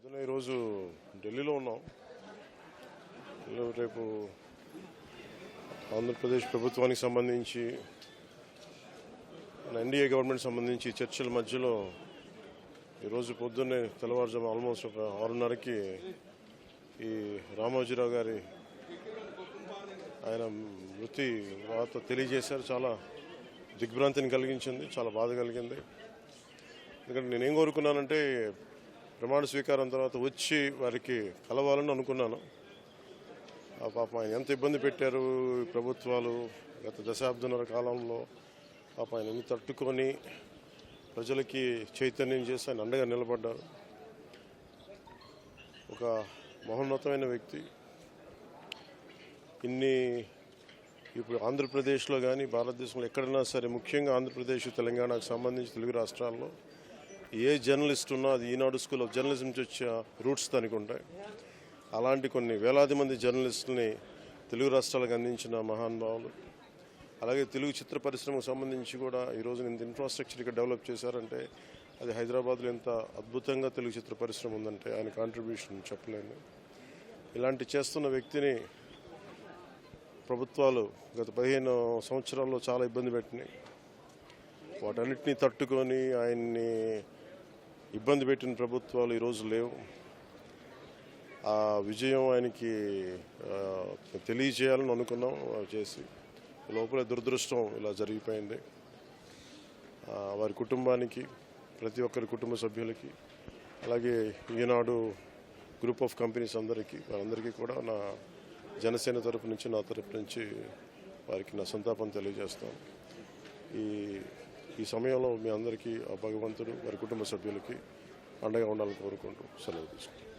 పొద్దున ఈరోజు ఢిల్లీలో ఉన్నాం. రేపు ఆంధ్రప్రదేశ్ ప్రభుత్వానికి సంబంధించి ఎన్డీఏ గవర్నమెంట్ సంబంధించి చర్చల మధ్యలో ఈరోజు పొద్దున్నే తెల్లవారుజాము ఆల్మోస్ట్ ఒక ఆరున్నరకి ఈ రామోజీరావు గారి ఆయన మృతి వార్త తెలియజేశారు. చాలా దిగ్భ్రాంతిని కలిగించింది చాలా బాధ కలిగింది. ఎందుకంటే నేనేం కోరుకున్నానంటే ప్రమాణ స్వీకారం తర్వాత వచ్చి వారికి కలవాలని అనుకున్నాను. ఆ ఆయన ఎంత ఇబ్బంది పెట్టారు ప్రభుత్వాలు గత దశాబ్దంన్నర కాలంలో. పాప ఆయన ఎన్ని తట్టుకొని ప్రజలకి చైతన్యం చేసి ఆయన అండగా నిలబడ్డారు. ఒక మహోన్నతమైన వ్యక్తి. ఇన్ని ఇప్పుడు ఆంధ్రప్రదేశ్లో కానీ భారతదేశంలో ఎక్కడైనా సరే ముఖ్యంగా ఆంధ్రప్రదేశ్ తెలంగాణకు సంబంధించి తెలుగు రాష్ట్రాల్లో ఏ జర్నలిస్ట్ ఉన్నా అది ఈనాడు స్కూల్ ఆఫ్ జర్నలిజం నుంచి వచ్చే రూట్స్ దానికి ఉంటాయి. అలాంటి కొన్ని వేలాది మంది జర్నలిస్టులని తెలుగు రాష్ట్రాలకు అందించిన మహానుభావులు అలాగే తెలుగు చిత్ర పరిశ్రమకు సంబంధించి కూడా ఈరోజు ఇంత ఇన్ఫ్రాస్ట్రక్చర్ ఇక్కడ డెవలప్ చేశారంటే అది హైదరాబాద్లో ఎంత అద్భుతంగా తెలుగు చిత్ర పరిశ్రమ ఉందంటే ఆయన కాంట్రిబ్యూషన్ చెప్పలేను. ఇలాంటి చేస్తున్న వ్యక్తిని ప్రభుత్వాలు గత పదిహేను సంవత్సరాల్లో చాలా ఇబ్బంది పెట్టినాయి. వాటన్నిటిని తట్టుకొని ఆయన్ని ఇబ్బంది పెట్టిన ప్రభుత్వాలు ఈరోజు లేవు. ఆ విజయం ఆయనకి తెలియజేయాలని అనుకున్నాం చేసి. లోపల దురదృష్టం ఇలా జరిగిపోయింది. వారి కుటుంబానికి ప్రతి ఒక్కరి కుటుంబ సభ్యులకి అలాగే ఈనాడు గ్రూప్ ఆఫ్ కంపెనీస్ అందరికీ వారందరికీ కూడా నా జనసేన తరపు నుంచి నా తరపు నుంచి వారికి నా సంతాపం తెలియజేస్తాను ఈ ఈ సమయంలో మీ అందరికీ ఆ భగవంతుడు వారి కుటుంబ సభ్యులకి అండగా ఉండాలని కోరుకుంటూ సెలవు తీసుకుంటాం